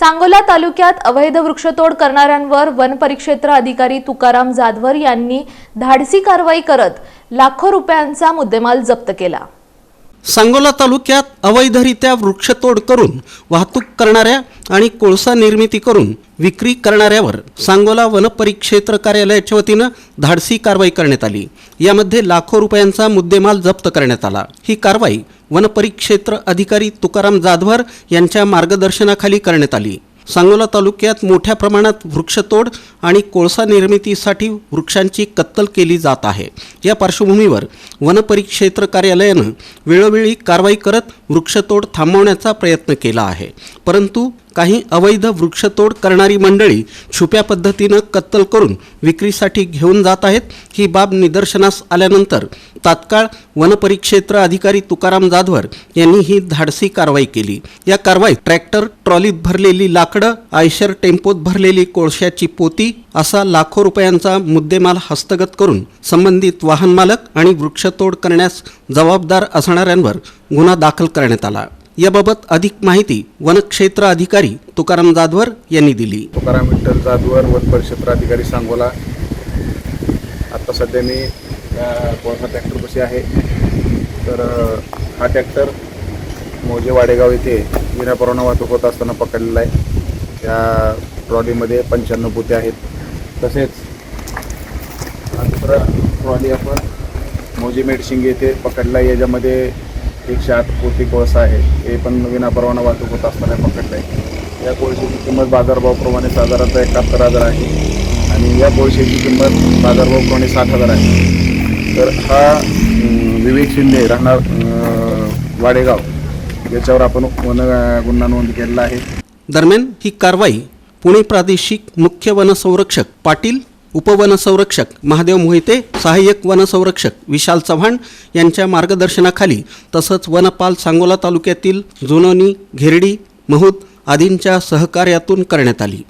सांगोला तालुक्यात अवैध वृक्षतोड करणाऱ्यांवर वनपरिक्षेत्र अधिकारी तुकाराम जाधवर यांनी धाडसी कारवाई करत लाखो रुपयांचा मुद्देमाल जप्त केला. सांगोला तालुक्यात अवैधरित्या वृक्षतोड करून वाहतूक करणाऱ्या आणि कोळसा निर्मिती करून विक्री करणाऱ्यावर सांगोला वनपरिक्षेत्र कार्यालयाच्या वतीनं धाडसी कारवाई करण्यात आली. यामध्ये लाखो रुपयांचा मुद्देमाल जप्त करण्यात आला. ही कारवाई वनपरिक्षेत्र अधिकारी तुकाराम जाधवर यांच्या मार्गदर्शनाखाली करण्यात आली. सांगोला तालुक्यात मोठ्या प्रमाणात वृक्षतोड आणि कोळसा निर्मितीसाठी वृक्षांची कत्तल केली जात आहे. या पार्श्वभूमीवर वनपरिक्षेत्र कार्यालयानं वेळोवेळी कारवाई करत वृक्षतोड थांबवण्याचा प्रयत्न केला आहे. परंतु काही अवैध वृक्षतोड करणारी मंडळी छुप्या पद्धतीनं कत्तल करून विक्रीसाठी घेऊन जात आहेत. ही बाब निदर्शनास आल्यानंतर तात्काळ वनपरिक्षेत्र अधिकारी तुकाराम जाधवर यांनी ही धाडसी कारवाई केली. या कारवाईत ट्रॅक्टर ट्रॉलीत भरलेली लाकडं आयशर टेम्पोत भरलेली कोळशाची पोती असा लाखो रुपयांचा मुद्देमाल हस्तगत करून संबंधित वाहन मालक आणि वृक्षतोड करण्यास जबाबदार असणाऱ्यांवर गुन्हा दाखल करण्यात आला. याबाबत अधिक माहिती वनक्षेत्र अधिकारी तुकाराम जाधवर यांनी दिली. तुकाराम विठ्ठल जाधवर वन परिक्षेत्र अधिकारी सांगोला. आत्ता सध्या मी या ट्रॅक्टर कशी आहे. तर हा ट्रॅक्टर मोजे वाडेगाव येथे विनापरवाना वाहतूक होत असताना पकडलेला आहे. या ट्रॉलीमध्ये पंच्याण्णव पोते आहेत. तसेच दुसरा ट्रॉली आपण मोजे मेडशिंग येथे पकडला आहे. याच्यामध्ये एकशे आठ कोटी कोळसा आहे. हे पण विना परवाना वाहतूक होत असताना पकडलं आहे या कोळशाची किंमत बाजारभावाप्रमाणे साधारणतः एकाहत्तर हजार आहे. आणि या कोळशाची किंमत बाजारभावाप्रमाणे साठ हजार आहे. तर हा विवेक शिंदे राहणार वाडेगाव. याच्यावर आपण वन गुन्हा नोंद केलेला आहे. दरम्यान ही कारवाई पुणे प्रादेशिक मुख्य वनसंरक्षक पाटील उपवनसंरक्षक महादेव मोहिते सहाय्यक वनसंरक्षक विशाल चव्हाण यांच्या मार्गदर्शनाखाली तसंच वनपाल सांगोला तालुक्यातील जुनोनी घेरडी महूद आदींच्या सहकार्यातून करण्यात आली.